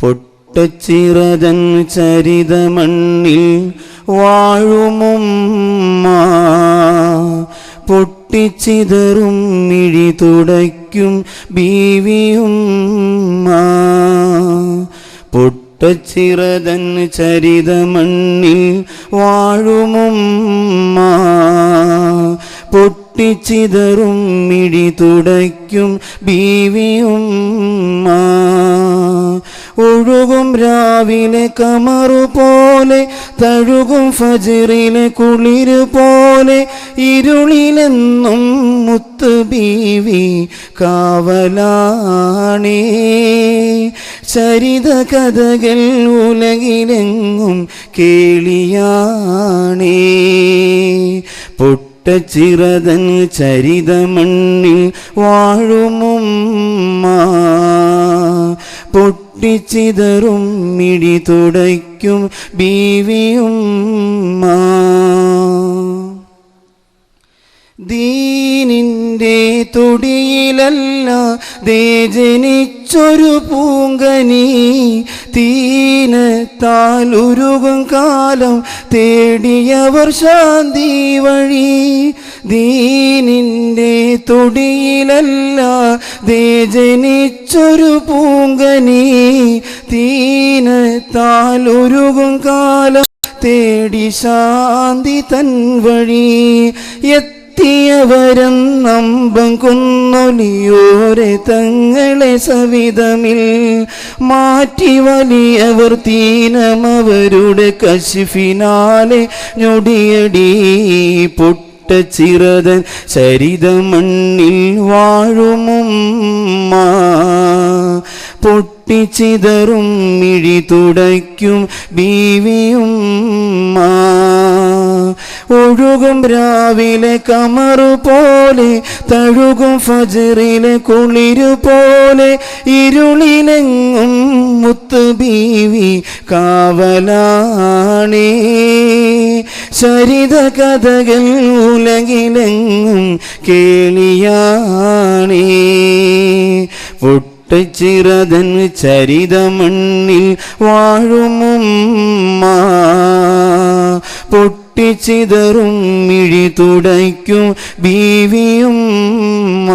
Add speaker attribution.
Speaker 1: പൊട്ടച്ചിറതൻ ചരിതമണ്ണിൽ വാഴുമുമ്മ പൊട്ടിച്ചിതറും മിഴി തുടയ്ക്കും ബീവിയുമ്മ. പൊട്ടച്ചിറതൻ ചരിതമണ്ണിൽ വാഴുമുമ്മ പൊട്ടിച്ചിതറും മിഴി തുടയ്ക്കും ബീവിയും ഒഴുകും രാവിലെ കമറു പോലെ തഴുകും ഫജിറിലെ കുളിര് പോലെ ഇരുളിലെന്നും മുത്ത് ബീവി കാവലാണേ. ചരിത കഥകൾ ഉലകിലെങ്ങും കേളിയാണേ. പൊട്ടച്ചിറതൻ ചരിതമണ്ണിൽ വാഴുമുമ്മ. പൊട്ടിച്ചിതറും മിടി തുടയ്ക്കും ബീവിയുമ്മ. ദീനിന്റെ തുടിയിലല്ല തൊടിയിലല്ല ജനിച്ചൊരു പൂങ്കനി. തീനത്താലുരുകും കാലം തേടിയവർ ശാന്തി വഴി. ദീനിന്റെ തൊടിയിലല്ല ദേ ജനിച്ചൊരു പൂങ്കനി. തീനത്താലുരുകും കാലം തേടി ശാന്തി തൻ വഴി. എത്തിയവരും നമ്പം കുന്നൊലിയോരെ തങ്ങളെ സവിധമിൽ മാറ്റി വലിയവർ തീനമവരുടെ കശിഫിനാലെ ഞൊടിയടി മണ്ണിൽ ചരിതമണ്ണിൽ വാഴുമുമ്മ പൊട്ടിച്ചിതറും മിഴി തുടയ്ക്കും ബീവിയും ഒഴുകും രാവിലെ കമറു പോലെ തഴുകും ഫജറിലെ കുളിരു പോലെ ഇരുളിലെങ്ങും മുത്ത് ബീവി കാവലാണേ. ചരിത കഥകൾ ഉലകിലെങ്ങും കേളിയാണേ. പൊട്ടിച്ചിറതൻ ചരിതമണ്ണിൽ വാഴുമുമ്മ പൊട്ടിച്ചിതറും മിഴി തുടയ്ക്കും ബീവിയുമ്മ